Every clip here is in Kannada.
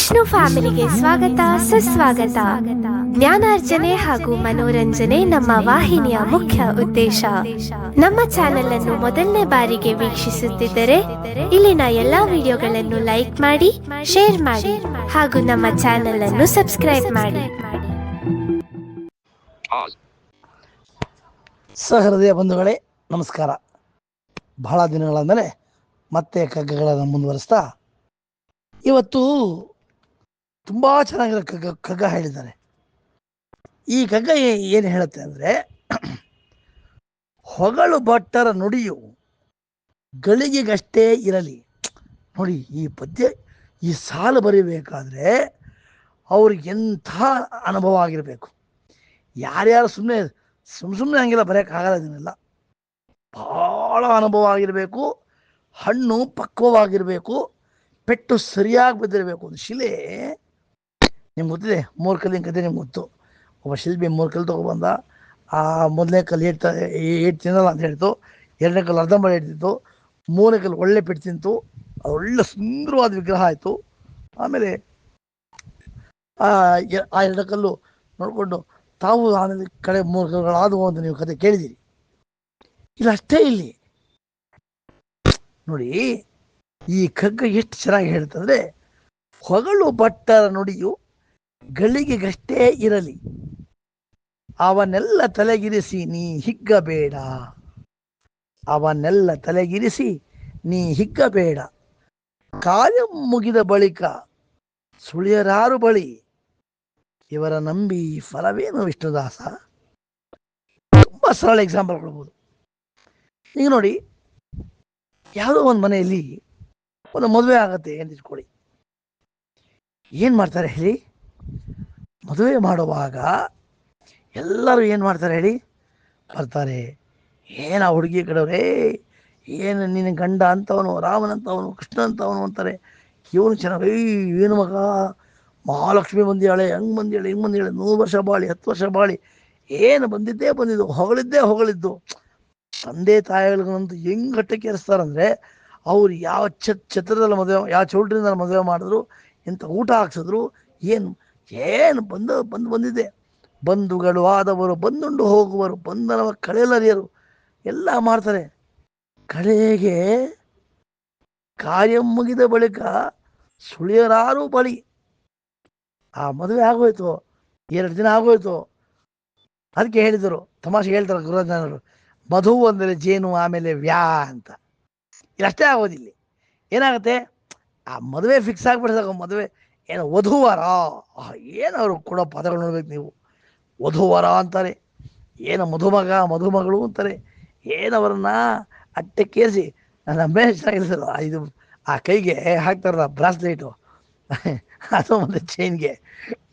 ವಿಷ್ಣು ಫ್ಯಾಮಿಲಿಗೆ ಸ್ವಾಗತ, ಸುಸ್ವಾಗತ. ಜ್ಞಾನಾರ್ಜನೆ ಹಾಗೂ ಮನೋರಂಜನೆ ನಮ್ಮ ವಾಹಿನಿಯ ಮುಖ್ಯ ಉದ್ದೇಶ. ನಮ್ಮ ಚಾನೆಲ್ ಅನ್ನು ಮೊದಲನೇ ಬಾರಿಗೆ ವೀಕ್ಷಿಸುತ್ತಿದ್ದರೆ, ಇಲ್ಲಿನ ಎಲ್ಲಾ ವಿಡಿಯೋಗಳನ್ನು ಲೈಕ್ ಮಾಡಿ, ಶೇರ್ ಮಾಡಿ ಹಾಗೂ ನಮ್ಮ ಚಾನೆಲ್ ಅನ್ನು ಸಬ್ಸ್ಕ್ರೈಬ್ ಮಾಡಿ. ಸಹೃದಯ ಬಂಧುಗಳೇ, ನಮಸ್ಕಾರ. ಬಹಳ ದಿನಗಳಂದರೆ ಮತ್ತೆ ಕಗ್ಗಗಳನ್ನು ಮುಂದುವರಿಸ್ತಾ, ಇವತ್ತು ತುಂಬ ಚೆನ್ನಾಗಿರೋ ಕಗ್ಗ ಕಗ್ಗ ಹೇಳಿದ್ದಾರೆ ಈ ಕಗ್ಗ ಏನು ಹೇಳುತ್ತೆ ಅಂದರೆ, ಹೊಗಳು ಭಟ್ಟರ ನುಡಿಯು ಗಳಿಗೆಗಷ್ಟೇ ಇರಲಿ. ನೋಡಿ, ಈ ಪದ್ಯ, ಈ ಸಾಲು ಬರೀಬೇಕಾದ್ರೆ ಅವ್ರಿಗೆ ಎಂಥ ಅನುಭವ ಆಗಿರಬೇಕು. ಯಾರ್ಯಾರು ಸುಮ್ಮನೆ ಸುಮ್ಮ ಸುಮ್ಮನೆ ಹಂಗಿಲ್ಲ ಬರೆಯೋಕ್ಕಾಗಲ್ಲ ಇದನ್ನೆಲ್ಲ. ಭಾಳ ಅನುಭವ ಆಗಿರಬೇಕು. ಹಣ್ಣು ಪಕ್ವವಾಗಿರಬೇಕು. ಪೆಟ್ಟು ಸರಿಯಾಗಿ ಬಿದ್ದಿರಬೇಕು. ಒಂದು ಶಿಲೆ ನಿಮ್ಗೆ ಗೊತ್ತಿದೆ ಮೂರು ಕಲ್ಲಿನ ಕತೆ ನಿಮ್ಗೆ ಗೊತ್ತು. ಒಬ್ಬ ಶಿಲ್ಪಿ ಮೂರು ಕಲ್ಲು ತೊಗೊಬಂದ ಆ ಮೊದಲನೇ ಕಲ್ಲು ಏಟ್ ಏಟ್ ತಿನ್ನಲ್ಲ ಅಂತ ಹೇಳ್ತು. ಎರಡನೇ ಕಲ್ಲು ಅರ್ಧಂಬರ್ಧ ಇಡ್ತಿತ್ತು ಮೂರನೇ ಕಲ್ಲು ಒಳ್ಳೆ ಪೆಟ್ಟು ತಿಂತು. ಅದು ಒಳ್ಳೆ ಸುಂದರವಾದ ವಿಗ್ರಹ ಆಯಿತು. ಆಮೇಲೆ ಆ ಎರಡು ಕಲ್ಲು ನೋಡಿಕೊಂಡು ತಾವು ಆಮೇಲೆ ಕಡೆ ಮೂರು ಕಲ್ಲುಗಳಾದವು ಅಂತ ನೀವು ಕತೆ ಕೇಳಿದ್ದೀರಿ. ಇಲ್ಲ, ಅಷ್ಟೇ ಇಲ್ಲಿ. ನೋಡಿ, ಈ ಕಗ್ಗ ಎಷ್ಟು ಚೆನ್ನಾಗಿ ಹೇಳ್ತಂದ್ರೆ ಹೊಗಳು ಭಟ್ಟರ ನುಡಿಯು ಗಳಿಗೆಗಷ್ಟೇ ಇರಲಿ. ಅವನ್ನೆಲ್ಲ ತಲೆಗಿರಿಸಿ ನೀ ಹಿಗ್ಗಬೇಡ. ಅವನ್ನೆಲ್ಲ ತಲೆಗಿರಿಸಿ ನೀ ಹಿಗ್ಗಬೇಡ. ಕಾರ್ಯ ಮುಗಿದ ಬಳಿಕ ಸುಳಿಯರಾರು ಬಳಿ ಇವರ ನಂಬಿ ಫಲವೇನು ವಿಷ್ಣುದಾಸ? ತುಂಬಾ ಸರಳ ಎಕ್ಸಾಂಪಲ್ ಕೊಡ್ಬೋದು. ಈಗ ನೋಡಿ, ಯಾವುದೋ ಒಂದು ಮನೆಯಲ್ಲಿ ಒಂದು ಮದುವೆ ಆಗತ್ತೆ ಅಂತ ಇಟ್ಕೊಳ್ಳಿ. ಏನು ಮಾಡ್ತಾರೆ ಹೇಳಿ? ಮದುವೆ ಮಾಡುವಾಗ ಎಲ್ಲರೂ ಏನು ಮಾಡ್ತಾರೆ ಹೇಳಿ? ಬರ್ತಾರೆ. ಏನು ಆ ಹುಡುಗಿ ಕಡೆಯವ್ರೇ ಏನು ನಿನ್ನ ಗಂಡ ಅಂತವನು ರಾಮನಂತವನು ಕೃಷ್ಣ ಅಂತವನು ಅಂತಾರೆ. ಇವನು ಚೆನ್ನಾಗಿ ಏನು ಮಗ? ಮಹಾಲಕ್ಷ್ಮಿ ಬಂದಿಯಾಳೆ ಹಂಗೆ ಬಂದಿಯಾಳೆ ಹಿಂಗೆ ಬಂದಿಯಾಳೆ ನೂರು ವರ್ಷ ಬಾಳಿ, ಹತ್ತು ವರ್ಷ ಬಾಳಿ. ಏನು ಬಂದಿದ್ದೇ ಬಂದಿದ್ದು, ಹೊಗಳಿದ್ದೇ ಹೊಗಳಿದ್ದು. ತಂದೆ ತಾಯಿಗಳಿಗಂತೂ ಹೆಂಗ್ ಗಟ್ಟಕ್ಕೆ ಏರಿಸ್ತಾರಂದ್ರೆ, ಅವ್ರು ಯಾವ ಛತ್ ಛತ್ರದಲ್ಲಿ ಮದುವೆ ಯಾವ ಚೌಲ್ಟ್ರಿಂದ ಮದುವೆ ಮಾಡಿದ್ರು ಎಂಥ ಊಟ ಹಾಕ್ಸಿದ್ರು, ಏನು ಏನು ಬಂದು ಬಂದು ಬಂದಿದೆ? ಬಂಧುಗಳು ಆದವರು, ಬಂದುಂಡು ಹೋಗುವರು ಬಂದನವ ಕಳೆಯಲರಿಯರು, ಎಲ್ಲ ಮಾಡ್ತಾರೆ. ಕಳೆಗೆ ಕಾರ್ಯ ಮುಗಿದ ಬಳಿಕ ಸುಳಿಯರಾರು ಬಳಿ. ಆ ಮದುವೆ ಆಗೋಯ್ತು, ಎರಡು ದಿನ ಆಗೋಯ್ತು. ಅದಕ್ಕೆ ಹೇಳಿದರು, ತಮಾಷೆ ಹೇಳ್ತಾರೆ ಗುರುಜನರು ಮಧು ಅಂದರೆ ಜೇನು, ಆಮೇಲೆ ವ್ಯಾ ಅಂತ. ಇಲ್ಲಷ್ಟೇ ಆಗೋದಿಲ್ಲ. ಏನಾಗುತ್ತೆ? ಆ ಮದುವೆ ಫಿಕ್ಸ್ ಆಗ್ಬಿಡ್ದಾಗ ಮದುವೆ ಏನು ವಧುವರ? ಏನು ಅವರು ಕೊಡೋ ಪದಗಳು ನೋಡ್ಬೇಕು ನೀವು. ವಧುವರ ಅಂತಾರೆ. ಏನು ಮಧುಮಗ ಮಧುಮಗಳು ಅಂತಾರೆ. ಏನವರನ್ನ ಅವರನ್ನ ಅಟ್ಟಕ್ಕೇರಿಸಿ ನನ್ನ ಚೆನ್ನಾಗಿರ್ತಲ್ಲ ಇದು, ಆ ಕೈಗೆ ಹಾಕ್ತಾರಲ್ಲ ಬ್ರಾಸ್ಲೇಟು. ಅದು ಮತ್ತು ಚೈನ್ಗೆ.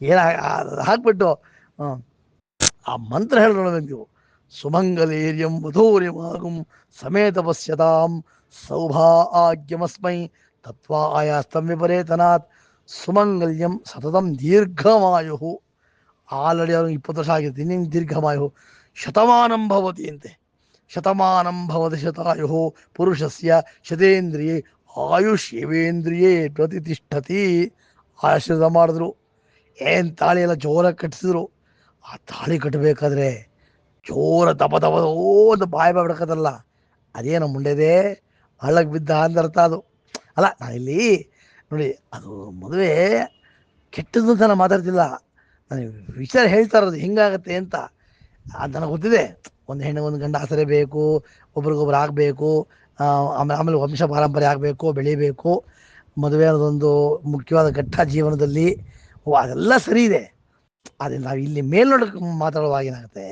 ಏನ ಹಾಕ್ಬಿಟ್ಟು, ಆ ಮಂತ್ರ ಹೇಳಿ ನೋಡ್ಬೇಕು ನೀವು. ಸುಮಂಗಲೇರ್ಯಂ ವಧೂರ್ಯಮಾಗುಂ ಸಮೇತ ಪಶ್ಯತಾಂ. ಸೌಭಾಗ್ಯಮಸ್ಮೈ ತತ್ವಾ ಆಯಾಸ್ತಂ ವಿಪರೇತನಾತ್ ಸುಮಂಗಲ್ಯಂ ಸತತಂ ದೀರ್ಘಮಾಯು. ಆಲ್ರೆಡಿ ಅವ್ರಿಗೆ ಇಪ್ಪತ್ತು ವರ್ಷ ಆಗಿರುತ್ತೆ, ಇನ್ನೇನು ದೀರ್ಘಮಾಯು? ಶತಮಾನಂ ಭವತಿ ಅಂತೆ. ಶತಮಾನಂ ಭವತಿ ಶತಾಯು. ಪುರುಷಸ್ಯ ಶತೇಂದ್ರಿಯೇ ಆಯುಷ್ ಯವೇಂದ್ರಿಯೇ ಪ್ರತಿಷ್ಠತಿ. ಆಶೀರ್ವಾದ ಮಾಡಿದ್ರು. ಏನು ತಾಳಿ ಎಲ್ಲ ಜೋರಾಗಿ ಕಟ್ಟಿಸಿದ್ರು. ಆ ತಾಳಿ ಕಟ್ಟಬೇಕಾದ್ರೆ ಜೋರ ದಪ ದಪ ಓ ಅಂತ ಬಾಯಿ ಬಾಯಿ ಬಿಡಕತ್ತಲ್ಲ ಅದೇನು ಮುಂಡೆದೆ ಹಳ್ಳಕ್ಕೆ ಬಿದ್ದ ಅಂದರ್ಥ ಅದು. ಅಲ್ಲ, ನಾನಿಲ್ಲಿ ನೋಡಿ, ಅದು ಮದುವೆ ಕೆಟ್ಟದ್ದು ಅಂತ ನಾನು ಮಾತಾಡ್ತಿಲ್ಲ. ನನಗೆ ವಿಚಾರ ಹೇಳ್ತಾ ಇರೋದು ಹಿಂಗಾಗತ್ತೆ ಅಂತ. ಅದು ನನಗೆ ಗೊತ್ತಿದೆ. ಒಂದು ಹೆಣ್ಣು, ಒಂದು ಗಂಡ ಆಸರೆ ಬೇಕು, ಒಬ್ರಿಗೊಬ್ರು ಆಗಬೇಕು ಆಮೇಲೆ ಆಮೇಲೆ ವಂಶ ಪಾರಂಪರೆ ಆಗಬೇಕು, ಬೆಳಿಬೇಕು. ಮದುವೆ ಅನ್ನೋದೊಂದು ಮುಖ್ಯವಾದ ಘಟ್ಟ ಜೀವನದಲ್ಲಿ. ಓ, ಅದೆಲ್ಲ ಸರಿ ಇದೆ. ಆದರೆ ನಾವು ಇಲ್ಲಿ ಮೇಲ್ನೋಟಕ್ಕೆ ಮಾತಾಡುವಾಗ ಏನಾಗುತ್ತೆ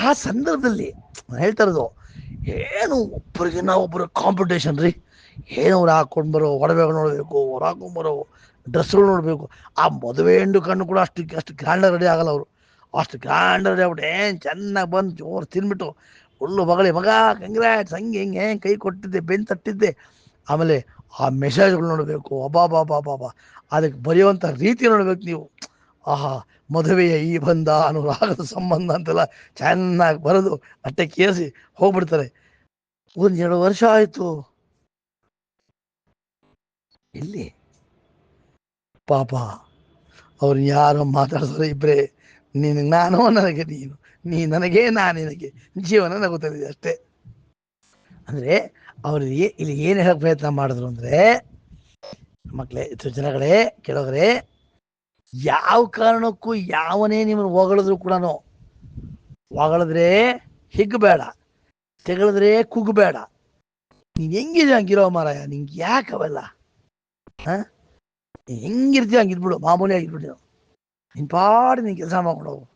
ಆ ಸಂದರ್ಭದಲ್ಲಿ ನಾನು ಹೇಳ್ತಾ ಇರೋದು, ಏನು ಒಬ್ಬರಿಗೆ ನಾವು ಒಬ್ಬರು ಕಾಂಪಿಟೇಷನ್ ರೀ. ಏನು ಅವ್ರು ಹಾಕೊಂಡು ಬರೋ ಒಡವೆಗಳು ನೋಡಬೇಕು, ಹೊರ ಹಾಕೊಂಡು ಬರೋ ಡ್ರೆಸ್ಗಳು ನೋಡಬೇಕು. ಆ ಮದುವೆ ಹೆಣ್ಣು ಕಣ್ಣು ಕೂಡ ಅಷ್ಟು ಅಷ್ಟು ಗ್ರ್ಯಾಂಡಾಗಿ ರೆಡಿ ಆಗಲ್ಲ ಅವರು. ಅಷ್ಟು ಗ್ರ್ಯಾಂಡ್ ರೆಡಿ ಆಗ್ಬಿಟ್ಟು ಏನು ಚೆನ್ನಾಗಿ ಬಂದು ಜೋರು ತಿನ್ಬಿಟ್ಟು ಹುಲ್ಲು ಮಗಳಿ ಮಗ ಕಂಗ್ರಾಟ್ಸ್ ಹಂಗೆ, ಹಿಂಗೆ ಹೆಂಗೆ ಕೈ ಕೊಟ್ಟಿದ್ದೆ ಬೆನ್ ತಟ್ಟಿದ್ದೆ. ಆಮೇಲೆ ಆ ಮೆಸೇಜ್ಗಳು ನೋಡಬೇಕು ಅಬಾ ಬಾ ಬಾ ಬಾ ಬಾ ಅದಕ್ಕೆ ಬರೆಯುವಂಥ ರೀತಿ ನೋಡ್ಬೇಕು ನೀವು. ಆಹಾ, ಮದುವೆಯ ಈ ಬಂಧ ಅನುರಾಗದ ಸಂಬಂಧ ಅಂತೆಲ್ಲ ಚೆನ್ನಾಗಿ ಬರೆದು ಅಟ್ಟೆ ಕೇರಿಸಿ ಹೋಗ್ಬಿಡ್ತಾರೆ. ಒಂದೆರಡು ವರ್ಷ ಆಯಿತು. ಎಲ್ಲಿ? ಪಾಪ, ಅವ್ರು ಯಾರು ಮಾತಾಡಿದ್ರೆ ಇಬ್ಬರೇ ನಿನಗೆ ನಾನು, ನನಗೆ ನೀನು, ನೀ ನನಗೆ, ನಾನು ನಿನಗೆ, ಜೀವನ ನಗುತ್ತದೆ ಅಷ್ಟೇ. ಅಂದರೆ ಅವರು ಇಲ್ಲಿ ಏನು ಹೇಳಕ್ ಪ್ರಯತ್ನ ಮಾಡಿದ್ರು ಅಂದರೆ ಮಕ್ಕಳೇ ಜನಗಳೇ ಕೆಲವರೇ ಯಾವ ಕಾರಣಕ್ಕೂ ಯಾವನೇ ನಿಮ್ಮನ್ನು ಹೊಗಳಿದ್ರು ಕೂಡ ಹೊಗಳಿದ್ರೆ ಹಿಗ್ಬೇಡ, ತೆಗಳಿದ್ರೆ ಕುಗ್ಬೇಡ. ನೀನು ಹೆಂಗಿದೆ ಹಂಗಿರೋ ಮಾರಾಯ, ನಿಂಗೆ ಯಾಕೆ ಅವೆಲ್ಲ? ಹಾ? ಹೆಂಗಿರ್ತೀಯ ಹಂಗಿದ್ಬಿಡು ಮಾಮೂಲಿ ಆಗಿದ್ಬಿಡು ನಾವು ನಿನ್ ಪಾಡಿ ನೀನು ಕೆಲಸ ಮಾಡ್ಕೊಂಡು ಹೋಗು.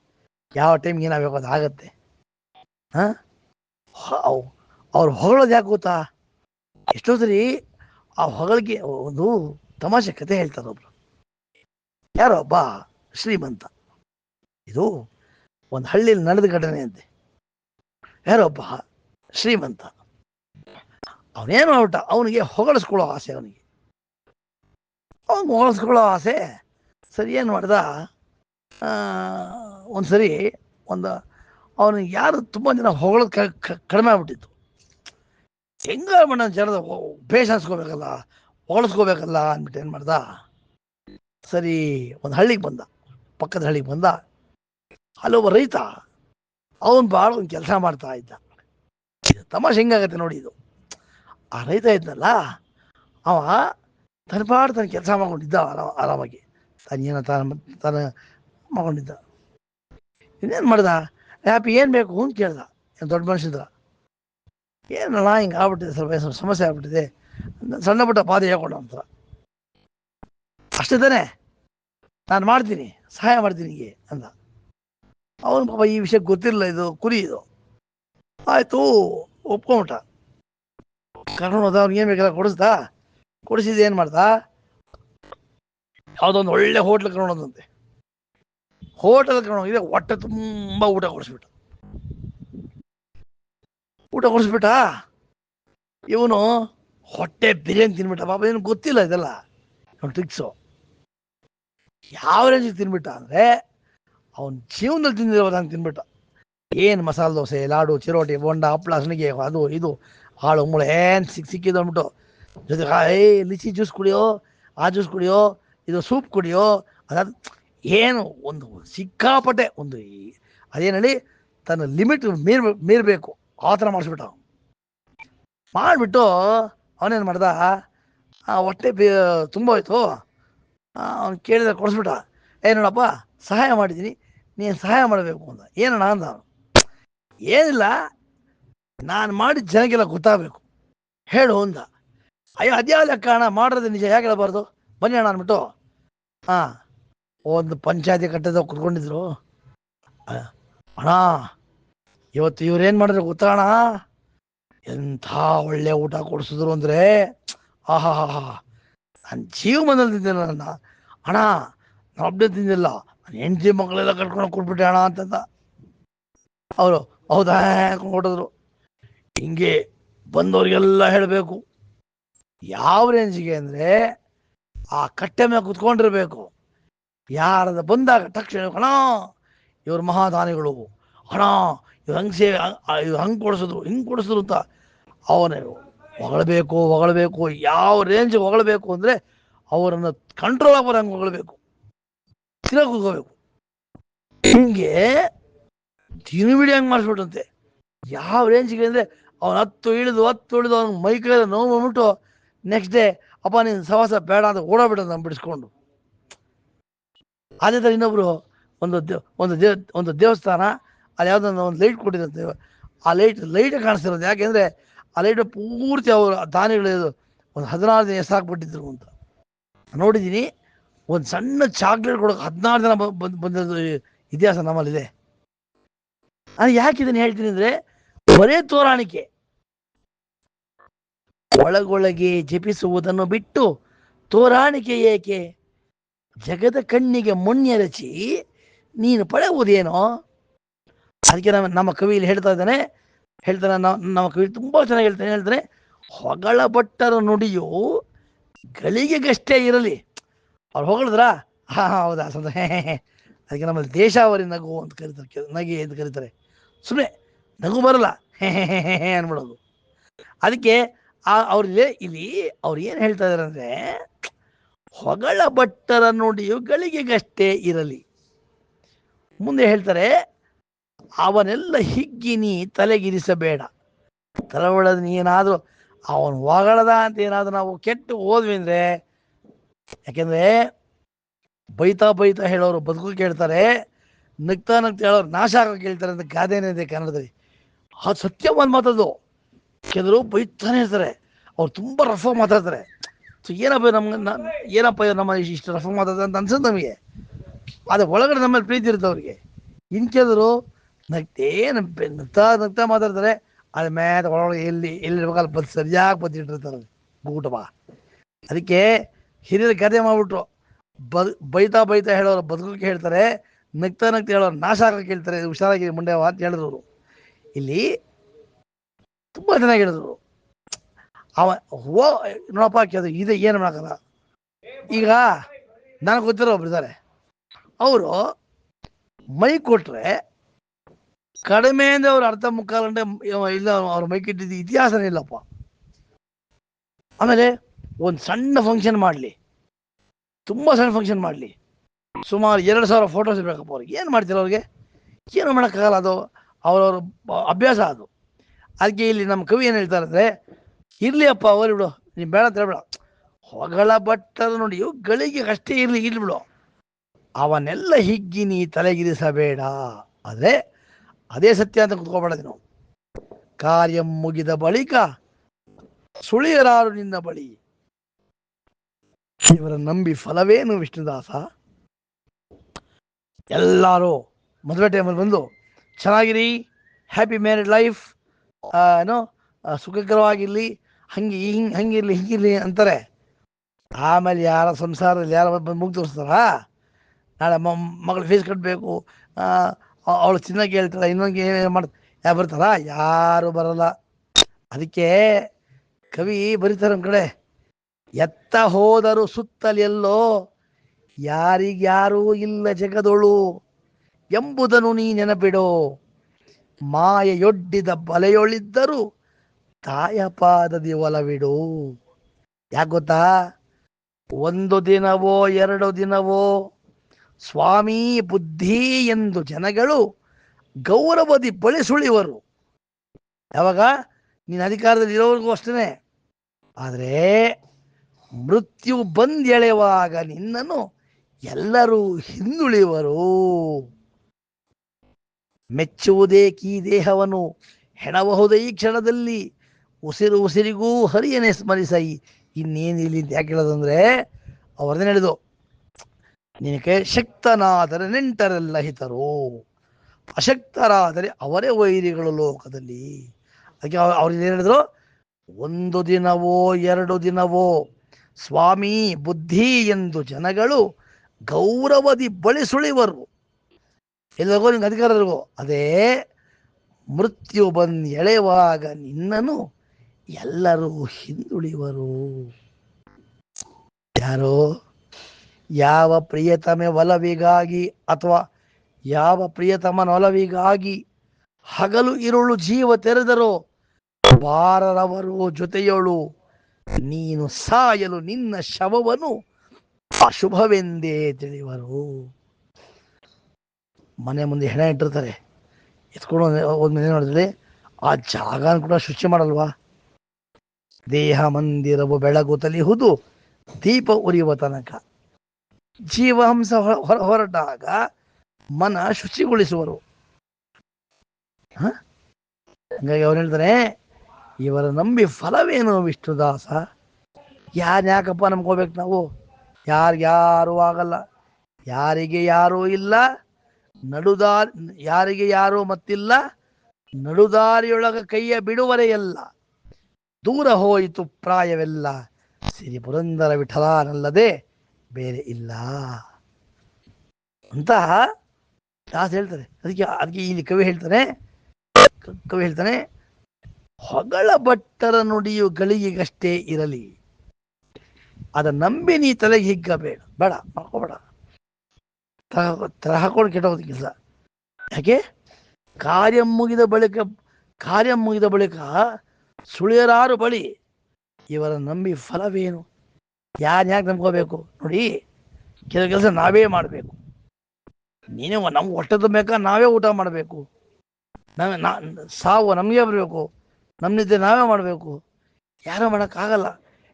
ಯಾವ ಟೈಮ್ಗೆ ಏನಾಗಬೇಕು ಅದು ಆಗತ್ತೆ. ಹಾ? ಅವ್ರು ಹೊಗಳೋದು ಯಾಕೆ ಗೊತ್ತಾ? ಎಷ್ಟೋ ಸರಿ ಆ ಹೊಗಳಿಗೆ ಒಂದು ತಮಾಷೆ ಕತೆ ಹೇಳ್ತಾರೆ ಒಬ್ರು. ಯಾರೋ ಒಬ್ಬ ಶ್ರೀಮಂತ. ಇದು ಒಂದು ಹಳ್ಳಿಯಲ್ಲಿ ನಡೆದ ಘಟನೆ ಅಂತೆ. ಯಾರೋ ಒಬ್ಬ ಶ್ರೀಮಂತ. ಅವನೇನು ಮಾಡ್ಬಿಟ್ಟ? ಅವನಿಗೆ ಹೊಗಳಿಸ್ಕೊಳ್ಳೋ ಆಸೆ ಅವನಿಗೆ. ಅವನಿಗೆ ಹೋಲಿಸ್ಕೊಳ್ಳೋ ಆಸೆ. ಸರಿ, ಏನು ಮಾಡ್ದ? ಒಂದು ಸರಿ ಒಂದು ಅವನು ಯಾರು ತುಂಬ ಜನ ಹೊಗಳೋದು ಕಡಿಮೆ ಆಗ್ಬಿಟ್ಟಿತ್ತು. ಹೆಂಗ ಮಾಡೋಣ ಜನದ ಭೇಷ್ ಅನ್ಸ್ಕೋಬೇಕಲ್ಲ ಹೊಗಳಿಸ್ಕೋಬೇಕಲ್ಲ ಅಂದ್ಬಿಟ್ಟು ಏನು ಮಾಡ್ದ? ಸರಿ, ಒಂದು ಹಳ್ಳಿಗೆ ಬಂದ. ಪಕ್ಕದ ಹಳ್ಳಿಗೆ ಬಂದ. ಅಲ್ಲೊಬ್ಬ ರೈತ, ಅವನು ಭಾಳ ಒಂದು ಕೆಲಸ ಮಾಡ್ತಾ ಇದ್ದ. ತಮಾಷೆ ಹೆಂಗಾಗತ್ತೆ ನೋಡಿ ಇದು. ಆ ರೈತ ಇದ್ನಲ್ಲ, ಅವ ತನ್ನ ಪಾಡು ತನ್ನ ಕೆಲಸ ಮಾಡ್ಕೊಂಡಿದ್ದ ಆರಾಮ, ಆರಾಮಾಗಿ. ತಾನೇನ ತಾನ ತಾನ ಮಾಡ್ಕೊಂಡಿದ್ದ. ಇನ್ನೇನು ಮಾಡ್ದ? ಹ್ಯಾಪಿ ಏನು ಬೇಕು ಅಂತ ಕೇಳ್ದ. ಏನು ದೊಡ್ಡ ಮನುಷ್ಯದ ಏನಲ್ಲ ಹಿಂಗೆ ಆಗ್ಬಿಟ್ಟಿದೆ ಸ್ವಲ್ಪ ಸಮಸ್ಯೆ ಆಗ್ಬಿಟ್ಟಿದೆ. ಸಣ್ಣ ಪುಟ್ಟ ಪಾದೆ ಹೇಳ್ಕೊಂಡ ಅಂತ ಅಷ್ಟೇ ನಾನು ಮಾಡ್ತೀನಿ, ಸಹಾಯ ಮಾಡ್ತೀನಿ ಹೀಗೆ ಅಂದ. ಅವನು ಪಾಪ ಈ ವಿಷಯ ಗೊತ್ತಿರಲಿಲ್ಲ ಇದು, ಕುರಿ ಇದು. ಆಯಿತು ಒಪ್ಕೊಂಬಿಟ್ಟ ಕರ್ಕೊಂಡು ಹೋದ ಅವ್ನಿಗೆ ಏನು ಬೇಕಾದ್ರೆ ಕೊಡಿಸ್ದ? ಕೊಡಿಸಿದ ಏನು ಮಾಡ್ದ? ಯಾವುದೊಂದು ಒಳ್ಳೆ ಹೋಟ್ಲ್ ಕರೋಣದಂತೆ ಹೋಟೆಲ್ ಕರ್ಕೊಂಡೋಗಿದೆ ಹೊಟ್ಟೆ ತುಂಬಾ ಊಟ ಕೊಡಿಸ್ಬಿಟ್ಟ. ಊಟ ಕೊಡಿಸ್ಬಿಟ್ಟ? ಇವನು ಹೊಟ್ಟೆ ಬಿರಿಯಾನಿ ತಿನ್ಬಿಟ್ಟ. ಪಾಪ ಏನು ಗೊತ್ತಿಲ್ಲ ಇದೆಲ್ಲ. ಅವ್ನು ಟ್ರಿಕ್ಸು ಯಾವ ರೇಂಜಿಗೆ ತಿನ್ಬಿಟ್ಟ ಅಂದರೆ, ಅವನ ಜೀವನದಲ್ಲಿ ತಿಂದಿರೋದಂಗೆ ತಿನ್ಬಿಟ್ಟ. ಏನು ಮಸಾಲೆ ದೋಸೆ, ಲಾಡು, ಚಿರೋಟಿ, ಬೋಂಡ ಹಪ್ಪಳ ಸಣಿಗೆ ಅದು, ಇದು, ಹಾಳು ಮುಳೆ ಏನು ಸಿಕ್ಕಿ ಸಿಕ್ಕಿದ್ದು ಅಂದ್ಬಿಟ್ಟು ಜೊತೆ ಏ, ಲಿಚಿ ಜ್ಯೂಸ್ ಕುಡಿಯೋ, ಆ ಜ್ಯೂಸ್ ಕುಡಿಯೋ, ಇದು ಸೂಪ್ ಕುಡಿಯೋ, ಅದಾದ ಏನು ಒಂದು ಸಿಕ್ಕಾಪಟ್ಟೆ ಒಂದು ಈ- ಅದೇನು ಹೇಳಿ ತನ್ನ ಲಿಮಿಟ್ ಮೀರ್, ಮೀರಬೇಕು. ಆ ಥರ ಮಾಡಿಸ್ಬಿಟ್ಟ. ಮಾಡಿಬಿಟ್ಟು ಅವನೇನು ಮಾಡ್ದ ಹೊಟ್ಟೆ ಬೇ, ತುಂಬ ಹೋಯ್ತು. ಅವ್ನು ಕೇಳಿದ ಕೊಡಿಸ್ಬಿಟ್ಟ, ಏ, ನೋಡಪ್ಪ, ಸಹಾಯ ಮಾಡಿದ್ದೀನಿ ನೀನು ಸಹಾಯ ಮಾಡಬೇಕು ಅಂತ ಏನಣ್ಣ? ಅಂದ ಅವನು. ಏನಿಲ್ಲ, ನಾನು ಮಾಡಿದ ಜನಕ್ಕೆಲ್ಲ ಗೊತ್ತಾಗಬೇಕು. ಹೇಳು ಅಂದ. ಅಯ್ಯೋ ಅದ್ಯಾವ ಲೆಕ್ಕ ಅಣ್ಣ ಮಾಡೋದು ನಿಜ, ಹೇಗೆ ಹೇಳಬಾರ್ದು? ಬನ್ನಿ ಅಣ್ಣ ಅಂದ್ಬಿಟ್ಟು ಹಾಂ, ಒಂದು ಪಂಚಾಯತಿ ಕಟ್ಟದ ಕುತ್ಕೊಂಡಿದ್ರು. ಅಣ್ಣ, ಇವತ್ತು ಇವ್ರೇನು ಮಾಡಿದ್ರು ಗೊತ್ತಾ ಅಣ್ಣ? ಎಂಥ ಒಳ್ಳೆ ಊಟ ಕೊಡಿಸಿದ್ರು ಅಂದರೆ ಆಹಾ ಹಾ ಹಾ ಜೀವ ತಿಂದಿಲ್ಲ ನನ್ನ. ಅಣ್ಣ, ನಾನು ಒಬ್ಬನೇ ತಿಂದಿಲ್ಲ. ನನ್ನ ಹೆಂಡತಿ ಮಕ್ಕಳೆಲ್ಲ ಕಟ್ಕೊಂಡು ಕೊಟ್ಬಿಟ್ಟೆ ಅಣ್ಣ ಅಂತಂದ. ಅವರು, ಹೌದಾ ಕೊಟ್ಟಿದ್ರು ಹಿಂಗೆ ಬಂದವ್ರಿಗೆಲ್ಲ ಹೇಳಬೇಕು. ಯಾವ ರೇಂಜ್ಗೆ ಅಂದರೆ ಆ ಕಟ್ಟೆ ಮೇಲೆ ಕುತ್ಕೊಂಡಿರ್ಬೇಕು. ಯಾರದ ಬಂದಾಗ ತಕ್ಷಣ ಹಣ ಇವ್ರ ಮಹಾದಾನಿಗಳು. ಹಣ ಇವ್ರು ಹಂಗೆ ಸೇವೆ ಇವ್ರು ಹಂಗೆ ಕೊಡಿಸಿದ್ರು, ಹಿಂಗೆ ಕೊಡಿಸಿದ್ರು ಅಂತ ಅವನೇ ಹೊಗಳಬೇಕು ಹೊಗಳಬೇಕು. ಯಾವ ರೇಂಜ್ ಹೊಗಳಬೇಕು ಅಂದರೆ ಅವರನ್ನು ಕಂಟ್ರೋಲ್ ಆಗೋರು ಹಂಗೆ ಹೊಗಳಬೇಕು. ತಿರ ಕೂತ್ಕೋಬೇಕು. ಹಿಂಗೆ ತಿರುವಿಡಿ ಹಂಗೆ ಮಾಡಿಸ್ಬಿಟ್ಟಂತೆ. ಯಾವ ರೇಂಜ್ಗೆ ಅಂದರೆ ಅವನು ಹತ್ತು ಇಳಿದು ಹತ್ತು ಇಳಿದು ಅವ್ನ ಮೈ ಕೈಯಲ್ಲಿ ನೋವು ಬಂದ್ಬಿಟ್ಟು ನೆಕ್ಸ್ಟ್ ಡೇ ಅಪ್ಪ, ನೀನು ಸವಾಸ ಬೇಡ ಅಂತ ಓಡಾಬಿಟ್ಟು ನಮ್ಮ ಬಿಡಿಸ್ಕೊಂಡು. ಅದೇ ಥರ ಇನ್ನೊಬ್ರು ಒಂದು ಒಂದು ದೇವ ಒಂದು ದೇವಸ್ಥಾನ, ಅಲ್ಲಿ ಯಾವುದೋ ಒಂದು ಲೈಟ್ ಕೊಟ್ಟಿದಂತೆ ಆ ಲೈಟ್ ಲೈಟ್ ಕಾಣಿಸ್ತಿರೋದು. ಯಾಕೆಂದರೆ ಆ ಲೈಟ್ ಪೂರ್ತಿ ಅವರು ದಾನಿಗಳು ಒಂದು ಹದಿನಾರು ದಿನ ಹೆಸರಾಕ್ಬಿಟ್ಟಿದ್ರು ಅಂತ. ನೋಡಿದ್ದೀನಿ ಒಂದು ಸಣ್ಣ ಚಾಕ್ಲೇಟ್ ಕೊಡೋಕೆ ಹದಿನಾರು ಜನ ಬಂದು ಬಂದದ್ದು ಇತಿಹಾಸ ನಮ್ಮಲ್ಲಿದೆ. ನಾನು ಯಾಕೆ ಇದನ್ನು ಹೇಳ್ತೀನಿ ಅಂದರೆ, ಬರೇ ತೋರಾಣಿಕೆ. ಒಳಗೊಳಗೆ ಜಪಿಸುವುದನ್ನು ಬಿಟ್ಟು ತೋರಾಣಿಕೆ ಏಕೆ ಜಗದ ಕಣ್ಣಿಗೆ ಮೊನ್ನೆರಚಿ ನೀನು ಪಡೆಯುವುದೇನೋ ಅದಕ್ಕೆ ನಮ್ಮ ನಮ್ಮ ಕವಿಯಲ್ಲಿ ಹೇಳ್ತಾ ಇದ್ದಾನೆ ಹೇಳ್ತಾನೆ ನಮ್ಮ ಕವಿ ತುಂಬ ಚೆನ್ನಾಗಿ ಹೇಳ್ತಾನೆ ಹೇಳ್ತಾನೆ ಹೊಗಳ ಭಟ್ಟರ ನುಡಿಯು ಗಳಿಗೆಗಷ್ಟೇ ಇರಲಿ ಅವ್ರು ಹೊಗಳಿದ್ರ ಹಾ ಹೌದಾ ಸಂತ. ಅದಕ್ಕೆ ನಮ್ಮಲ್ಲಿ ದೇಶಾವರಿ ನಗು ಅಂತ ಕರೀತಾರೆ ನಗೆ ಅಂತ ಕರೀತಾರೆ ಸುಮ್ಮನೆ ನಗು ಬರಲ್ಲ ಹೇ ಹೇ ಹೇ ಹೇ ಅನ್ಬಿಡೋದು ಅದಕ್ಕೆ ಆ ಅವ್ರಿಗೆ ಇಲ್ಲಿ ಅವ್ರು ಏನು ಹೇಳ್ತಾ ಇದಾರೆ ಅಂದರೆ, ಹೊಗಳ ಭಟ್ಟರ ನುಡಿಯು ಗಳಿಗೆಗಷ್ಟೇ ಇರಲಿ. ಮುಂದೆ ಹೇಳ್ತಾರೆ, ಅವನೆಲ್ಲ ಹಿಗ್ಗಿನಿ ತಲೆಗಿರಿಸಬೇಡ. ತಲೆ ಒಳಗೆ ನೀ ಏನಾದರೂ, ಅವನು ಹೊಗಳದ ಅಂತ ಏನಾದರೂ ನಾವು ಕೆಟ್ಟು ಹೋದ್ವಿ ಅಂದರೆ, ಯಾಕೆಂದರೆ, ಬೈತಾ ಬೈತಾ ಹೇಳೋರು ಬದುಕು ಕೇಳ್ತಾರೆ, ನಗ್ತಾ ನಗ್ತಾ ಹೇಳೋರು ನಾಶ ಆಗೋ ಕೇಳ್ತಾರೆ ಅಂತ ಗಾದೆನೇ ಇದೆ ಕನ್ನಡದಲ್ಲಿ. ಆ ಸತ್ಯ ಒಂದು ಮಾತದು. ಕೆಲವರು ಬೈತಾನೆ ಇರ್ತಾರೆ. ಅವ್ರು ತುಂಬ ರಫ ಮಾತಾಡ್ತಾರೆ. ಸೊ ಏನಪ್ಪ ನಮ್ಗೆ ಏನಪ್ಪ ನಮ್ಮ ಇಷ್ಟು ರಫ ಮಾತಾಡ್ತಾರೆ ಅಂತ ಅನ್ಸುತ್ತೆ ನಮಗೆ. ಆದರೆ ಒಳಗಡೆ ನಮ್ಮಲ್ಲಿ ಪ್ರೀತಿ ಇರುತ್ತೆ ಅವ್ರಿಗೆ. ಇನ್ ಕೆಲವರು ನಗ್ತೇ ನಗ್ತೆ- ನಗ್ತಾ ಮಾತಾಡ್ತಾರೆ. ಅದ್ರ ಮ್ಯಾತ್ ಒಳಗೆ ಎಲ್ಲಿ ಎಲ್ಲಿ ಇರ್ಬೇಕಲ್ಲ ಬದ್ ಸರಿಯಾಗಿ ಬದ್ದಿಟ್ಟಿರ್ತಾರೆ ಗೂಟ ಬಾ. ಅದಕ್ಕೆ ಹಿರಿಯರ ಕತೆ ಮಾಡ್ಬಿಟ್ರು. ಬದ್, ಬೈತಾ ಬೈತಾ ಹೇಳೋರು ಬದುಕಕ್ಕೆ ಹೇಳ್ತಾರೆ. ನಗ್ತಾ ನಗ್ತಾ ಹೇಳೋರು ನಾಶ ಆಗೋಕೆ ಹೇಳ್ತಾರೆ. ಹುಷಾರಾಗಿ ಮುಂಡೆ ಅಂತ ಹೇಳಿದ್ರು. ಇಲ್ಲಿ ತುಂಬ ಚೆನ್ನಾಗಿ ಹೇಳಿದ್ರು. ಅವ ಹೋ ನೋಡಪ್ಪ ಕೇಳಿದ್ರು ಇದೆ, ಏನು ಮಾಡಕ್ಕಲ್ಲ ಈಗ ನನಗೆ ಗೊತ್ತಿರೋ ಒಬ್ರು ಇದ್ದಾರೆ ಅವರು ಮೈ ಕೊಟ್ರೆ ಕಡಿಮೆ ಅಂದ್ರೆ ಅವ್ರು ಅರ್ಧ ಮುಕ್ಕಾಲ್ ಇಲ್ಲ, ಅವ್ರ ಮೈಕ್ ಇಟ್ಟಿದ್ದು ಇತಿಹಾಸನೇ ಇಲ್ಲಪ್ಪ. ಆಮೇಲೆ ಒಂದು ಸಣ್ಣ ಫಂಕ್ಷನ್ ಮಾಡಲಿ. ತುಂಬ ಸಣ್ಣ ಫಂಕ್ಷನ್ ಮಾಡಲಿ. ಸುಮಾರು ಎರಡು ಸಾವಿರ ಫೋಟೋಸ್ ಇರಬೇಕಪ್ಪ ಅವ್ರಿಗೆ. ಏನು ಮಾಡ್ತೀರ ಅವ್ರಿಗೆ? ಏನು ಮಾಡೋಕ್ಕಾಗಲ್ಲ ಅದು. ಅವ್ರವ್ರ ಅಭ್ಯಾಸ ಅದು. ಅದಕ್ಕೆ ಇಲ್ಲಿ ನಮ್ಮ ಕವಿ ಏನು ಹೇಳ್ತಾರೆ ಅಂದರೆ ಇರಲಿ ಅಪ್ಪ ಅವರಿ ಬಿಡು, ನೀನು ಬೇಡ ಅಂತ ಹೇಳ್ಬೇಡ. ಹೊಗಳ ಬಟ್ಟದ ನೋಡಿ ಗಳಿಗೆ ಅಷ್ಟೇ ಇರಲಿ, ಇರ್ಲಿ ಬಿಡು. ಅವನ್ನೆಲ್ಲ ಹಿಗ್ಗಿ ನೀ ತಲೆಗಿರಿಸಬೇಡ. ಆದರೆ ಅದೇ ಸತ್ಯ ಅಂತ ಕುತ್ಕೋಬೇಡ ನೀನು. ಕಾರ್ಯ ಮುಗಿದ ಬಳಿಕ ಸುಳಿಯರಾರು ನಿನ್ನ ಬಳಿ. ಇವರ ನಂಬಿ ಫಲವೇನು ವಿಷ್ಣುದಾಸ? ಎಲ್ಲರೂ ಮದುವೆ ಟೈಮಲ್ಲಿ ಬಂದು, ಚೆನ್ನಾಗಿರಿ ಹ್ಯಾಪಿ ಮ್ಯಾರಿಡ್ ಲೈಫ್ ಏನೋ ಸುಖಕರವಾಗಿರ್ಲಿ, ಹಂಗೆ ಹಿಂಗೆ ಹಂಗಿರ್ಲಿ ಹಿಂಗಿರ್ಲಿ ಅಂತಾರೆ. ಆಮೇಲೆ ಯಾರ ಸಂಸಾರದಲ್ಲಿ ಯಾರ ಮುಗಿ ತೋರಿಸ್ತಾರ? ನಾಳೆ ಮಗಳು ಫೀಸ್ ಕಟ್ಟಬೇಕು ಅವಳು ಚಿನ್ನ ಕೇಳ್ತಾರ ಇನ್ನೊಂದು ಏನು ಮಾಡ್ತ, ಯಾ, ಬರ್ತಾರ? ಯಾರು ಬರಲ್ಲ. ಅದಕ್ಕೆ ಕವಿ ಬರೀತಾರೆ ನಮ್ಮ ಕಡೆ, ಎತ್ತ ಹೋದರು ಸುತ್ತಲೆಲ್ಲೋ ಯಾರಿಗ್ಯಾರೂ ಇಲ್ಲ ಜಗದೊಳು, ಎಂಬುದನ್ನು ನೀ ನೆನಪಿಡೋ ಮಾಯೆಯೊಡ್ಡಿದ ಬಲೆಯೊಳಿದ್ದರೂ ತಾಯ ಪಾದದಿ ಒಲವಿಡು. ಯಾಕೆ ಗೊತ್ತಾ? ಒಂದು ದಿನವೋ, ಎರಡು ದಿನವೋ, ಸ್ವಾಮಿ ಬುದ್ಧಿ ಎಂದು ಜನಗಳು ಗೌರವದಿ ಬಳಿಸುಳಿವರು. ಯಾವಾಗ? ನೀನು ಅಧಿಕಾರದಲ್ಲಿ ಇರೋವರೆಗೂ ಅಷ್ಟೇ ಆದರೆ ಮೃತ್ಯು ಬಂದೆಳೆಯುವಾಗ ನಿನ್ನನ್ನು ಎಲ್ಲರೂ ಹಿಂದುಳಿಯುವರು ಮೆಚ್ಚುವುದೇಕಿ ದೇಹವನ್ನು ಹೆಣಬಹುದೇ ಈ ಕ್ಷಣದಲ್ಲಿ. ಉಸಿರು ಉಸಿರಿಗೂ ಹರಿಯನೆ ಸ್ಮರಿಸೈ. ಇನ್ನೇನು ಇಲ್ಲಿ ಯಾಕೆ ಹೇಳೋದಂದ್ರೆ ಅವ್ರದೇನು ನಡೆದು, ನಿನಗೆ ಶಕ್ತನಾದರೆ ನೆಂಟರೆಲ್ಲ ಹಿತರು. ಅಶಕ್ತರಾದರೆ ಅವರೇ ವೈರಿಗಳು ಲೋಕದಲ್ಲಿ. ಅದಕ್ಕೆ ಅವ್ರು ಅವ್ರು ಏನು ಹೇಳಿದ್ರು? ಒಂದು ದಿನವೋ, ಎರಡು ದಿನವೋ, ಸ್ವಾಮಿ ಬುದ್ಧಿ ಎಂದು ಜನಗಳು ಗೌರವದಿ ಬಳಿಸುಳಿವರು ಎಲ್ಲರಿಗೂ ನಿಂಗೆ ಅಧಿಕಾರರಿಗೂ ಅದೇ ಮೃತ್ಯು ಬಂದು ಎಳೆಯುವಾಗ ನಿನ್ನನು ಎಲ್ಲರೂ ಹಿಂದುಳಿಯುವರು ಯಾರೋ ಯಾವ ಪ್ರಿಯತಮೆ ಒಲವಿಗಾಗಿ ಅಥವಾ ಯಾವ ಪ್ರಿಯತಮನ ಒಲವಿಗಾಗಿ ಹಗಲು ಇರುಳು ಜೀವ ತೆರೆದರೋ ಬಾರರವರು ಜೊತೆಯೋಳು ನೀನು ಸಾಯಲು ನಿನ್ನ ಶವವನ್ನು ಅಶುಭವೆಂದೇ ತಿಳಿಯುವರು ಮನೆ ಮುಂದೆ ಹೆಣ ಇಟ್ಟಿರ್ತಾರೆ. ಎತ್ಕೊಂಡು ಒಂದು ಏನು ಮಾಡಿದ್ರೆ ಆ ಜಾಗನ ಕೂಡ ಶುಚಿ ಮಾಡಲ್ವಾ? ದೇಹ ಮಂದಿರವು ಬೆಳಗು ತಲಿಹುದು, ದೀಪ ಉರಿಯುವ ತನಕ. ಜೀವಹಂಸ ಹೊರ- ಹೊರ ಹೊರಟಾಗ ಮನ ಶುಚಿಗೊಳಿಸುವರು? ಹಂಗಾಗಿ ಅವ್ರು ಹೇಳ್ತಾರೆ, ಇವರ ನಂಬಿ ಫಲವೇನು ವಿಷ್ಣುದಾಸ ಯಾರು ಯಾಕಪ್ಪ ನಂಬ್ಕೋಬೇಕು ನಾವು? ಯಾರಿಗ್ಯಾರೂ ಆಗಲ್ಲ. ಯಾರಿಗೆ ಯಾರೂ ಇಲ್ಲ. ನಡುದಾರಿ, ಯಾರಿಗೆ ಯಾರೂ ಮತ್ತಿಲ್ಲ, ನಡುದಾರಿಯೊಳಗ ಕೈಯ ಬಿಡುವರೆಯಲ್ಲ. ದೂರ ಹೋಯಿತು ಪ್ರಾಯವೆಲ್ಲ. ಸಿರಿ ಪುರಂದರ ವಿಠಲಾನಲ್ಲದೆ ಬೇರೆ ಇಲ್ಲ. ಅಂತ ದಾಸ ಹೇಳ್ತಾರೆ. ಅದಕ್ಕೆ ಅದಕ್ಕೆ ಇಲ್ಲಿ ಕವಿ ಹೇಳ್ತಾನೆ ಕವಿ ಹೇಳ್ತಾನೆ, ಹೊಗಳ ಭಟ್ಟರ ನುಡಿಯು ಗಳಿಗೆಗಷ್ಟೇ ಇರಲಿ. ಅದ ನಂಬಿ ನೀ ತಲೆಗೆ ಹಿಗ್ಗಬೇಡ. ಬೇಡ, ಮಾಡ್ಕೋಬೇಡ. ತರ ಹಾಕೊಂಡು ಕೆಟ್ಟೋದ ಕೆಲಸ ಯಾಕೆ? ಕಾರ್ಯ ಮುಗಿದ ಬಳಿಕ, ಕಾರ್ಯ ಮುಗಿದ ಬಳಿಕ ಸುಳಿಯರಾರು ಬಳಿ ಇವರ ನಂಬಿ ಫಲವೇನು? ಯಾರು ಯಾಕೆ ನಂಬ್ಕೋಬೇಕು? ನೋಡಿ ಕೆಲವು ಕೆಲಸ ನಾವೇ ಮಾಡಬೇಕು. ನೀನೇ ನಮ್ಗೆ ಹೊಟ್ಟೆ ತುಂಬಬೇಕ ನಾವೇ ಊಟ ಮಾಡಬೇಕು. ನಾವೇ ನಾ, ಸಾವು ನಮಗೆ ಬರಬೇಕು. ನಮ್ಮ ನಿದ್ದೆ ನಾವೇ ಮಾಡಬೇಕು. ಯಾರೂ ಮಾಡೋಕ್ಕಾಗಲ್ಲ.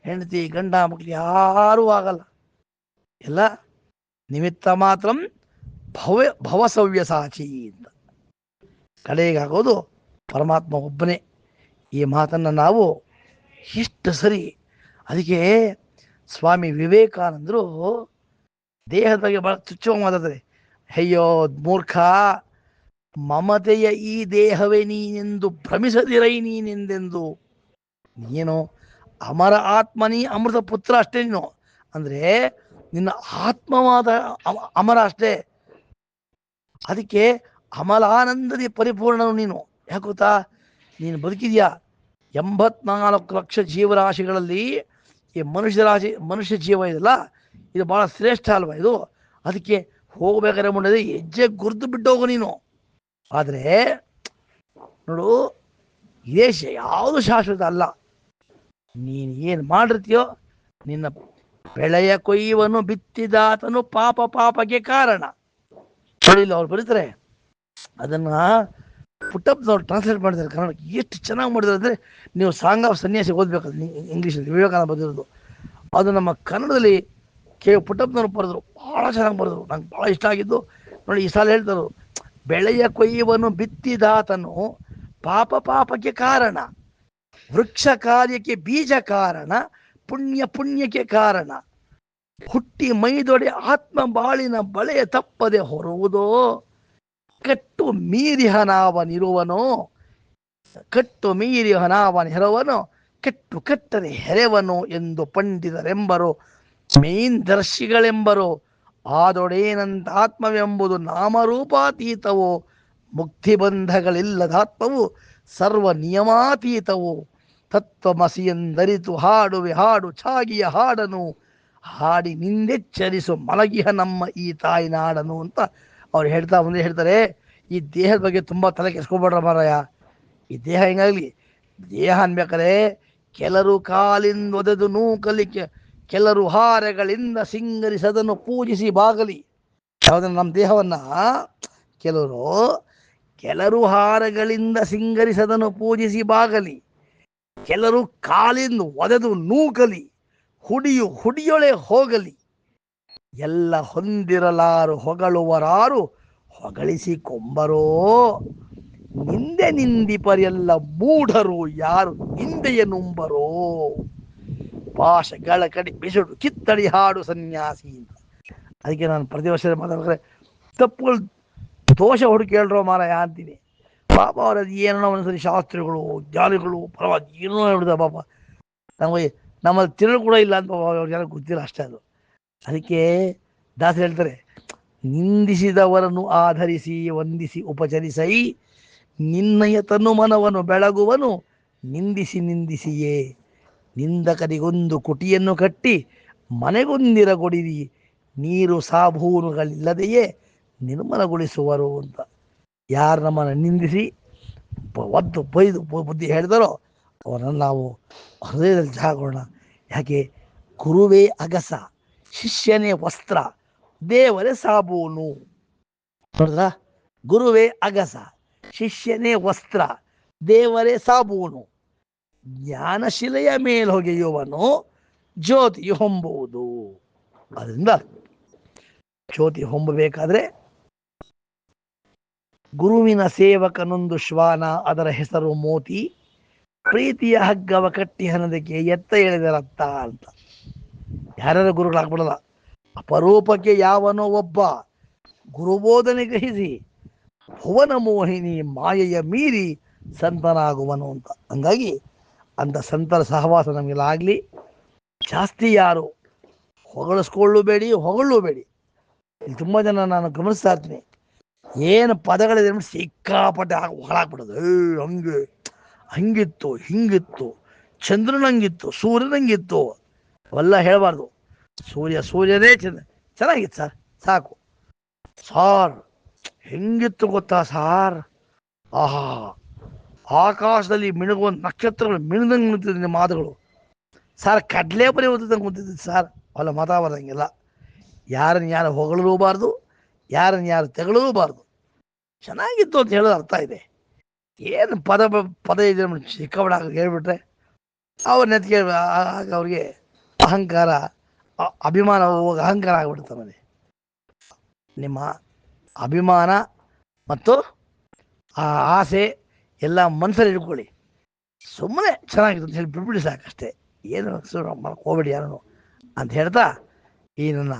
ಹೆಂಡತಿ, ಗಂಡ, ಮಕ್ಳು ಯಾರೂ ಆಗಲ್ಲ. ಎಲ್ಲ ನಿಮಿತ್ತ ಮಾತ್ರ ಭವ ಭವಸವ್ಯ ಸಾಚಿ ಅಂತ. ಕಡೆಗಾಗೋದು ಪರಮಾತ್ಮ ಒಬ್ಬನೇ. ಈ ಮಾತನ್ನು ನಾವು ಎಷ್ಟು ಸರಿ ಅದಕ್ಕೆ ಸ್ವಾಮಿ ವಿವೇಕಾನಂದರು ದೇಹದ ಬಗ್ಗೆ ಬಹಳ ತುಚ್ಛವಾಗಿ ಮಾತಾಡ್ತಾರೆ. ಅಯ್ಯೋ ಮೂರ್ಖ, ಮಮತೆಯ ಈ ದೇಹವೇ ನೀನೆಂದು ಭ್ರಮಿಸದಿರೈ ನೀನೆಂದೆಂದು. ನೀನು ಅಮರ ಆತ್ಮನಿ ಅಮೃತ ಪುತ್ರ ಅಷ್ಟೇ ನೀನು. ಅಂದ್ರೆ ನಿನ್ನ ಆತ್ಮವಾದ ಅಮ- ಅಮರ ಅಷ್ಟೇ. ಅದಕ್ಕೆ ಅಮಲಾನಂದದಿ ಪರಿಪೂರ್ಣನು ನೀನು. ಯಾಕೆ ಗೊತ್ತಾ? ನೀನು ಬದುಕಿದ್ಯಾ? ಎಂಬತ್ನಾಲ್ಕು ಲಕ್ಷ ಜೀವರಾಶಿಗಳಲ್ಲಿ ಈ ಮನುಷ್ಯ ರಾಶಿ, ಮನುಷ್ಯ ಜೀವ ಇದೆಲ್ಲ, ಇದು ಬಹಳ ಶ್ರೇಷ್ಠ ಅಲ್ವಾ ಇದು? ಅದಕ್ಕೆ ಹೋಗ್ಬೇಕಾದ್ರೆ ಮುಂದೆ ಹೆಜ್ಜೆ ಬಿಟ್ಟು ಬಿಟ್ಟೋಗು ನೀನು. ಆದರೆ, ನೋಡು ಇದೇ ಶ- ಯಾವುದು ಶಾಶ್ವತ ಅಲ್ಲ. ನೀನು ಏನು ಮಾಡಿರ್ತೀಯೋ ನಿನ್ನ ಬೆಳೆಯ ಕೊಯ್ಯುವನು ಬಿತ್ತಿದಾತನು ಪಾಪ ಪಾಪಕ್ಕೆ ಕಾರಣ. ಹೇಳಿಲ್ಲ ಅವ್ರು ಬರೀತಾರೆ. ಅದನ್ನ ಪುಟ್ಟಪ್ಪನವ್ರು ಟ್ರಾನ್ಸ್ಲೇಟ್ ಮಾಡಿದ್ದಾರೆ ಕನ್ನಡಕ್ಕೆ. ಎಷ್ಟು ಚೆನ್ನಾಗಿ ಮಾಡಿದ್ದಾರೆ ಅಂದರೆ ನೀವು ಸಾಂಗ್ ಆಫ್ ಸನ್ಯಾಸಿ ಓದ್ಬೇಕು ಇಂಗ್ಲೀಷಲ್ಲಿ ವಿವೇಕಾನಂದ ಬರೆದಿರೋದು. ಅದು ನಮ್ಮ ಕನ್ನಡದಲ್ಲಿ ಕೆ ಪುಟ್ಟಪ್ಪನವ್ರು ಬರೆದ್ರು ಭಾಳ ಚೆನ್ನಾಗಿ ಬರೆದ್ರು. ನಂಗೆ ಭಾಳ ಇಷ್ಟ ಆಗಿದ್ದು. ನೋಡಿ, ಈ ಸಾಲ ಹೇಳ್ತಾರೆ, ಬೆಳೆಯ ಕೊಯ್ಯುವನು ಬಿತ್ತಿದಾತನು ಪಾಪ ಪಾಪಕ್ಕೆ ಕಾರಣ. ವೃಕ್ಷ ಕಾರ್ಯಕ್ಕೆ ಬೀಜ ಕಾರಣ. ಪುಣ್ಯ ಪುಣ್ಯಕ್ಕೆ ಕಾರಣ. ಹುಟ್ಟಿ ಮೈದೊಡೆ ಆತ್ಮ ಬಾಳಿನ ಬಳೆಯ ತಪ್ಪದೆ ಹೊರುವುದೋ? ಕಟ್ಟು ಮೀರಿ ಹನಾವನಿರುವನೋ ಕಟ್ಟು ಮೀರಿ ಹನಾವನಿರುವನು ಕೆಟ್ಟು ಕಟ್ಟರೆ ಹೆರೆವನು ಎಂದು ಪಂಡಿತರೆಂಬರು ಮೇಂದರ್ಶಿಗಳೆಂಬರು ಆದೊಡೇನಂತ ಆತ್ಮವೆಂಬುದು ನಾಮರೂಪಾತೀತವೋ? ಮುಕ್ತಿಬಂಧಗಳಿಲ್ಲದಾತ್ಮವು ಸರ್ವ ನಿಯಮಾತೀತವು ತತ್ವಮಸಿಯೆಂದರಿತು, ಹಾಡುವೆ, ಹಾಡು, ಛಾಗಿಯ ಹಾಡನು. ಹಾಡಿ ನಿಂದೆಚ್ಚರಿಸು ಮಲಗಿಹ ನಮ್ಮ ಈ ತಾಯಿ ನಾಡನು ಅಂತ ಅವ್ರು ಹೇಳ್ತಾ ಮುಂದೆ ಹೇಳ್ತಾರೆ. ಈ ದೇಹದ ಬಗ್ಗೆ ತುಂಬ ತಲೆ ಕೆಸ್ಕೊಬೇಡ್ರ ಮಾರಾಯ. ಈ ದೇಹ ಹೆಂಗಾಗಲಿ? ದೇಹ ಅನ್ಬೇಕಾದ್ರೆ ಕೆಲರು ಕಾಲಿಂದ ಒದೆದು ನೂಕಲಿ, ಕೆ- ಕೆಲರು ಹಾರಗಳಿಂದ ಸಿಂಗರಿಸದನ್ನು ಪೂಜಿಸಿ ಬಾಗಲಿ. ಯಾವುದನ್ನು ನಮ್ಮ ದೇಹವನ್ನ? ಕೆಲವರು ಕೆಲರು ಹಾರಗಳಿಂದ ಸಿಂಗರಿಸದನ್ನು ಪೂಜಿಸಿ ಬಾಗಲಿ. ಕೆಲರು ಕಾಲಿಂದ ಒದೆದು ನೂಕಲಿ ಹುಡಿಯು ಹುಡಿಯೊಳೆ ಹೋಗಲಿ. ಎಲ್ಲ ಹೊಂದಿರಲಾರು ಹೊಗಳುವರಾರು ಹೊಗಳಿಸಿ ಕೊಂಬರೋ. ನಿಂದೆ ನಿಂದಿಪರೆಲ್ಲ ಮೂಢರು ಯಾರು ನಿಂದೆಯ ನುಂಬರೋ. ಪಾಶಗಳ ಕಡೆ ಬಿಸಿಡು ಕಿತ್ತಡಿ ಹಾಡು ಸನ್ಯಾಸಿ ಅದಕ್ಕೆ ನಾನು ಪ್ರತಿ ವರ್ಷ ಮಾತಾಡ್ಬೇಕಾದ್ರೆ ತಪ್ಪುಗಳು ದೋಷ ಹುಡುಕೇಳ್ರೋ ಮಾರಾಯ ಅಂತೀನಿ. ಪಾಪ ಅವರದ್ದು ಏನೋ ಒಂದ್ಸರಿ ಶಾಸ್ತ್ರಿಗಳು, ಜ್ಞಾನಿಗಳು, ಪರವಾಗಿ ಏನೋ ಹೇಳಿದೆ ಪಾಪ. ನಮಗೆ ನಮ್ಮಲ್ಲಿ ತಿರುಳು ಕೂಡ ಇಲ್ಲ ಅಂತ ಪಾಪ ಅವ್ರಿಗೆ ಜನ ಗೊತ್ತಿಲ್ಲ ಅಷ್ಟೇ ಅದು. ಅದಕ್ಕೆ ದಾಸರು ಹೇಳ್ತಾರೆ, ನಿಂದಿಸಿದವರನ್ನು ಆಧರಿಸಿ, ವಂದಿಸಿ, ಉಪಚರಿಸೈ. ನಿನ್ನಯ ತನು ಮನವನ್ನು ಬೆಳಗುವನು, ನಿಂದಿಸಿ ನಿಂದಿಸಿಯೇ. ನಿಂದಕರಿಗೊಂದು ಕುಟಿಯನ್ನು ಕಟ್ಟಿ ಮನೆಗೊಂದಿರಗೊಡಿರಿ ನೀರು ಸಾಬೂನುಗಳಿಲ್ಲದೆಯೇ ನಿರ್ಮಲಗೊಳಿಸುವರು ಅಂತ. ಯಾರು ನಮ್ಮನ್ನು ನಿಂದಿಸಿ ಒದ್ದು ಬೈದು ಬುದ್ಧಿ ಹೇಳಿದರೋ ಅವರನ್ನು ನಾವು ಹೃದಯದಲ್ಲಿ ಜಾಗೋಣ ಯಾಕೆ? ಗುರುವೇ ಅಗಸ, ಶಿಷ್ಯನೇ ವಸ್ತ್ರ, ದೇವರೇ ಸಾಬೂನು. ನೋಡಿದ್ರ? ಗುರುವೇ ಅಗಸ, ಶಿಷ್ಯನೇ ವಸ್ತ್ರ, ದೇವರೇ ಸಾಬೂನು. ಜ್ಞಾನಶಿಲೆಯ ಮೇಲ್ಹೊಗೆಯುವನು ಜ್ಯೋತಿ ಹೊಂಬುವುದು. ಅದರಿಂದ ಜ್ಯೋತಿ ಹೊಂಬಬೇಕಾದ್ರೆ ಗುರುವಿನ ಸೇವಕನೊಂದು ಶ್ವಾನ, ಅದರ ಹೆಸರು ಮೋತಿ. ಪ್ರೀತಿಯ ಹಗ್ಗವ ಕಟ್ಟಿ ಹನದಕ್ಕೆ ಎತ್ತ ಎಳೆದರತ್ತ ಅಂತ. ಯಾರ್ಯಾರ ಗುರುಗಳಾಗ್ಬಿಡಲ್ಲ ಅಪರೂಪಕ್ಕೆ ಯಾವನೋ ಒಬ್ಬ. ಗುರುಬೋಧನೆ ಗ್ರಹಿಸಿ, ಭುವನ ಮೋಹಿನಿ ಮಾಯೆಯ ಮೀರಿ ಸಂತನಾಗುವನು ಅಂತ. ಹಂಗಾಗಿ ಅಂತ ಸಂತರ ಸಹವಾಸ ನಮಗೆಲ್ಲ ಜಾಸ್ತಿ ಯಾರು ಹೊಗಳಿಸ್ಕೊಳ್ಳಬೇಡಿ, ಹೊಗಳಬೇಡಿ. ಇಲ್ಲಿ ತುಂಬ ಜನ ನಾನು ಗಮನಿಸ್ತಾ ಇರ್ತೀನಿ. ಏನು ಪದಗಳಿದೆ ಸಿಕ್ಕಾಪಟ್ಟೆ ಏ, ಹಂಗೆ. ಹಂಗಿತ್ತು, ಹಿಂಗಿತ್ತು. ಚಂದ್ರನಂಗಿತ್ತು ಸೂರ್ಯನಂಗಿತ್ತು ಅವೆಲ್ಲ ಹೇಳಬಾರ್ದು. ಸೂರ್ಯ, ಸೂರ್ಯನೇ ಚಂದ್ರ. ಚೆನ್ನಾಗಿತ್ತು ಸರ್. ಸಾಕು. ಸಾರ್. ಹೆಂಗಿತ್ತು ಗೊತ್ತಾ ಸಾರ್? ಆಹಾ. ಆಕಾಶದಲ್ಲಿ ಮಿಣುಗುವ ನಕ್ಷತ್ರಗಳು ಮಿಣದಂಗೆ ನಿಮ್ಮ ಮಾತುಗಳು. ಸರ್, ಕಡಲೆ ಬರೀ ಓದಿದಂಗೆ ಕೂತಿದ್ದು ಸರ್. ಅವೆಲ್ಲ ಮಾತಾಡೋದಂಗಿಲ್ಲ ಯಾರನ್ನ ಯಾರು ಹೊಗಳಲೂಬಾರ್ದು, ಯಾರನ್ನ ಯಾರು ತೆಗಳೂಬಾರ್ದು ಚೆನ್ನಾಗಿತ್ತು ಅಂತ ಹೇಳೋದು ಅರ್ಥ ಇದೆ. ಏನು ಪದ ಪದ ಇದೆ ಚಿಕ್ಕಬಡ ಹೇಳ್ಬಿಟ್ರೆ ಅವ್ರ ನೆತ್ತಿಗೆ ಆಗ ಅವ್ರಿಗೆ ಅಹಂಕಾರ ಅಭಿಮಾನ ಹೋಗಿ ಅಹಂಕಾರ ಆಗ್ಬಿಡುತ್ತೆ ಮನೆ ನಿಮ್ಮ ಅಭಿಮಾನ ಮತ್ತು ಆ ಆಸೆ ಎಲ್ಲ ಮನಸ್ಸಲ್ಲಿ ಇಟ್ಕೊಳ್ಳಿ. ಸುಮ್ಮನೆ ಚೆನ್ನಾಗಿತ್ತು ಅಂತ ಹೇಳಿ ಬಿಟ್ಬಿಡಿ ಸಾಕಷ್ಟೇ. ಏನು ಹೋಗ್ಬೇಡಿ ಯಾರು ಅಂತ ಹೇಳ್ತಾ ಈ ನನ್ನ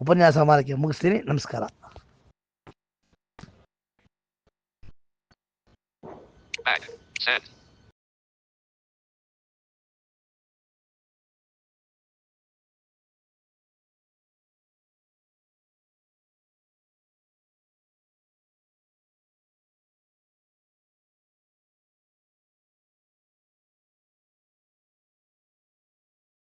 ಉಪನ್ಯಾಸ ಮಾಲಿಕೆ ಮುಗಿಸ್ತೀನಿ. ನಮಸ್ಕಾರ. back. Send.